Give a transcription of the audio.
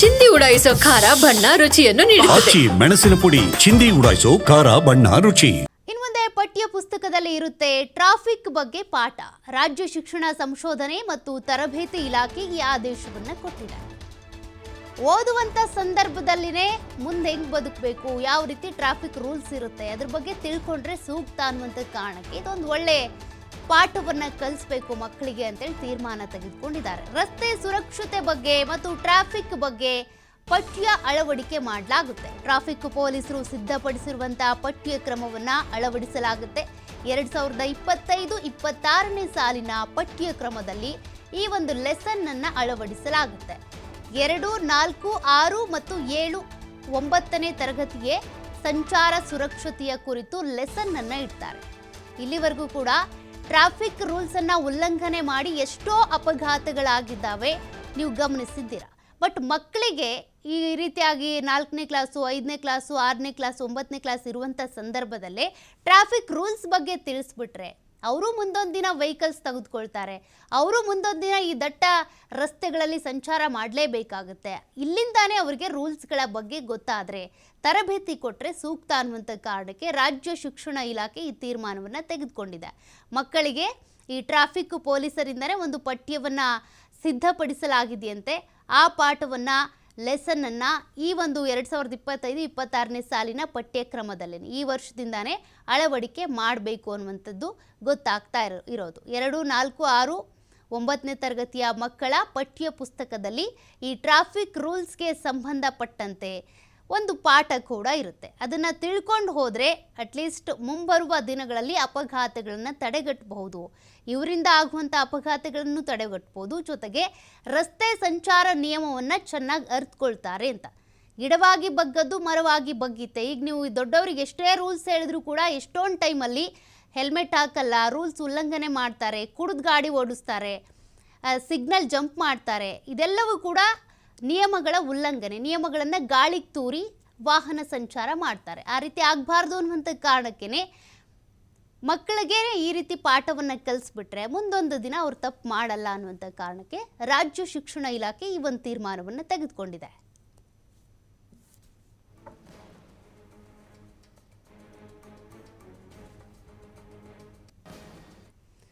ಚಿಂದಿ ಉಡಾಯಿಸೋ ಖಾರ ಬಣ್ಣ ರುಚಿಯನ್ನು ನೀಡುತ್ತದೆ. ಆಚಿ ಮೆಣಸಿನ ಪುಡಿ ಚಿಂದಿ ಉಡಾಯಿಸೋ ಖಾರ ಬಣ್ಣ ರುಚಿ. ಇನ್ನು ಮುಂದೆ ಪಠ್ಯ ಪುಸ್ತಕದಲ್ಲಿ ಇರುತ್ತೆ ಟ್ರಾಫಿಕ್ ಬಗ್ಗೆ ಪಾಠ. ರಾಜ್ಯ ಶಿಕ್ಷಣ ಸಂಶೋಧನೆ ಮತ್ತು ತರಬೇತಿ ಇಲಾಖೆ ಈ ಆದೇಶವನ್ನು ಕೊಟ್ಟಿದೆ. ಓದುವಂತ ಸಂದರ್ಭದಲ್ಲಿನೇ ಮುಂದೆ ಹೆಂಗ್ ಬದುಕಬೇಕು? ಯಾವ ರೀತಿ ಟ್ರಾಫಿಕ್ ರೂಲ್ಸ್ ಇರುತ್ತೆ? ಅದ್ರ ಬಗ್ಗೆ ತಿಳ್ಕೊಂಡ್ರೆ ಸೂಕ್ತ ಅನ್ನುವಂಥ ಕಾರಣಕ್ಕೆ ಇದೊಂದು ಒಳ್ಳೆ ಪಾಠವನ್ನ ಕಲಿಸ್ಬೇಕು ಮಕ್ಕಳಿಗೆ ಅಂತೇಳಿ ತೀರ್ಮಾನ ತೆಗೆದುಕೊಂಡಿದ್ದಾರೆ. ರಸ್ತೆ ಸುರಕ್ಷತೆ ಬಗ್ಗೆ ಮತ್ತು ಟ್ರಾಫಿಕ್ ಬಗ್ಗೆ ಪಠ್ಯ ಅಳವಡಿಕೆ ಮಾಡಲಾಗುತ್ತೆ. ಟ್ರಾಫಿಕ್ ಪೊಲೀಸರು ಸಿದ್ಧಪಡಿಸಿರುವಂತಹ ಪಠ್ಯ ಕ್ರಮವನ್ನ ಅಳವಡಿಸಲಾಗುತ್ತೆ. ಎರಡ್ ಸಾವಿರದ ಇಪ್ಪತ್ತೈದು, ಇಪ್ಪತ್ತಾರನೇ ಸಾಲಿನ ಪಠ್ಯ ಕ್ರಮದಲ್ಲಿ ಈ ಒಂದು ಲೆಸನ್ ಅನ್ನ ಅಳವಡಿಸಲಾಗುತ್ತೆ. ಎರಡು, ನಾಲ್ಕು, ಆರು ಮತ್ತು ಏಳು, ಒಂಬತ್ತನೇ ತರಗತಿಗೆ ಸಂಚಾರ ಸುರಕ್ಷತೆಯ ಕುರಿತು ಲೆಸನ್ ಅನ್ನ ಇಡ್ತಾರೆ. ಇಲ್ಲಿವರೆಗೂ ಕೂಡ ಟ್ರಾಫಿಕ್ ರೂಲ್ಸ್ ಅನ್ನ ಉಲ್ಲಂಘನೆ ಮಾಡಿ ಎಷ್ಟೋ ಅಪಘಾತಗಳಾಗಿದ್ದಾವೆ. ನೀವು ಗಮನಿಸಿದ್ದೀರಾ? ಬಟ್ ಮಕ್ಕಳಿಗೆ ಈ ರೀತಿಯಾಗಿ ನಾಲ್ಕನೇ ಕ್ಲಾಸು, ಐದನೇ ಕ್ಲಾಸು, ಆರನೇ ಕ್ಲಾಸು, ಒಂಬತ್ತನೇ ಕ್ಲಾಸ್ ಇರುವಂಥ ಸಂದರ್ಭದಲ್ಲೇ ಟ್ರಾಫಿಕ್ ರೂಲ್ಸ್ ಬಗ್ಗೆ ತಿಳಿಸ್ಬಿಟ್ರೆ ಅವರು ಮುಂದೊಂದು ದಿನ ವೆಹಿಕಲ್ಸ್ ತೆಗೆದುಕೊಳ್ತಾರೆ. ಅವರು ಮುಂದೊಂದು ದಿನ ಈ ದಟ್ಟ ರಸ್ತೆಗಳಲ್ಲಿ ಸಂಚಾರ ಮಾಡಲೇಬೇಕಾಗುತ್ತೆ. ಇಲ್ಲಿಂದಾನೇ ಅವರಿಗೆ ರೂಲ್ಸ್ಗಳ ಬಗ್ಗೆ ಗೊತ್ತಾದರೆ, ತರಬೇತಿ ಕೊಟ್ಟರೆ ಸೂಕ್ತ ಅನ್ನುವಂಥ ಕಾರಣಕ್ಕೆ ರಾಜ್ಯ ಶಿಕ್ಷಣ ಇಲಾಖೆ ಈ ತೀರ್ಮಾನವನ್ನು ತೆಗೆದುಕೊಂಡಿದೆ. ಮಕ್ಕಳಿಗೆ ಈ ಟ್ರಾಫಿಕ್ ಪೊಲೀಸರಿಂದನೇ ಒಂದು ಪಠ್ಯವನ್ನು ಸಿದ್ಧಪಡಿಸಲಾಗಿದೆಯಂತೆ, ಆ ಪಾಠವನ್ನು ಲೆಸನ್ನನ್ನು ಈ ಒಂದು ಎರಡು ಸಾವಿರದ ಇಪ್ಪತ್ತೈದು, ಇಪ್ಪತ್ತಾರನೇ ಸಾಲಿನ ಪಠ್ಯಕ್ರಮದಲ್ಲಿ ಈ ವರ್ಷದಿಂದಾನೇ ಅಳವಡಿಕೆ ಮಾಡಬೇಕು ಅನ್ನುವಂಥದ್ದು ಗೊತ್ತಾಗ್ತಾ ಇರೋ, ಇರೋದು. ಎರಡು, ನಾಲ್ಕು, ಆರು, ಒಂಬತ್ತನೇ ತರಗತಿಯ ಮಕ್ಕಳ ಪಠ್ಯ ಪುಸ್ತಕದಲ್ಲಿ ಈ ಟ್ರಾಫಿಕ್ ರೂಲ್ಸ್ಗೆ ಸಂಬಂಧಪಟ್ಟಂತೆ ಒಂದು ಪಾಠ ಕೂಡ ಇರುತ್ತೆ. ಅದನ್ನು ತಿಳ್ಕೊಂಡು ಹೋದರೆ ಅಟ್ಲೀಸ್ಟ್ ಮುಂಬರುವ ದಿನಗಳಲ್ಲಿ ಅಪಘಾತಗಳನ್ನು ತಡೆಗಟ್ಟಬಹುದು ಇವರಿಂದ ಆಗುವಂಥ ಅಪಘಾತಗಳನ್ನು ತಡೆಗಟ್ಟಬಹುದು ಜೊತೆಗೆ ರಸ್ತೆ ಸಂಚಾರ ನಿಯಮವನ್ನು ಚೆನ್ನಾಗಿ ಅರ್ಥಕೊಳ್ತಾರೆ ಅಂತ. ಗಿಡವಾಗಿ ಬಗ್ಗದ್ದು ಮರವಾಗಿ ಬಗ್ಗಿತ್ತೆ. ಈಗ ನೀವು ದೊಡ್ಡವರಿಗೆ ಎಷ್ಟೇ ರೂಲ್ಸ್ ಹೇಳಿದ್ರು ಕೂಡ ಎಷ್ಟೊಂದು ಟೈಮಲ್ಲಿ ಹೆಲ್ಮೆಟ್ ಹಾಕಲ್ಲ ರೂಲ್ಸ್ ಉಲ್ಲಂಘನೆ ಮಾಡ್ತಾರೆ, ಕುಡಿದು ಗಾಡಿ ಓಡಿಸ್ತಾರೆ ಸಿಗ್ನಲ್ ಜಂಪ್ ಮಾಡ್ತಾರೆ. ಇದೆಲ್ಲವೂ ಕೂಡ ನಿಯಮಗಳ ಉಲ್ಲಂಘನೆ, ನಿಯಮಗಳನ್ನು ಗಾಳಿಗೆ ತೂರಿ ವಾಹನ ಸಂಚಾರ ಮಾಡ್ತಾರೆ. ಆ ರೀತಿ ಆಗಬಾರ್ದು ಅನ್ನುವಂಥ ಕಾರಣಕ್ಕೇ ಮಕ್ಕಳಿಗೆ ಈ ರೀತಿ ಪಾಠವನ್ನು ಕಲಿಸ್ಬಿಟ್ರೆ ಮುಂದೊಂದು ದಿನ ಅವ್ರು ತಪ್ಪು ಮಾಡಲ್ಲ ಅನ್ನುವಂಥ ಕಾರಣಕ್ಕೆ ರಾಜ್ಯ ಶಿಕ್ಷಣ ಇಲಾಖೆ ಈ ಒಂದು ತೀರ್ಮಾನವನ್ನು ತೆಗೆದುಕೊಂಡಿದೆ.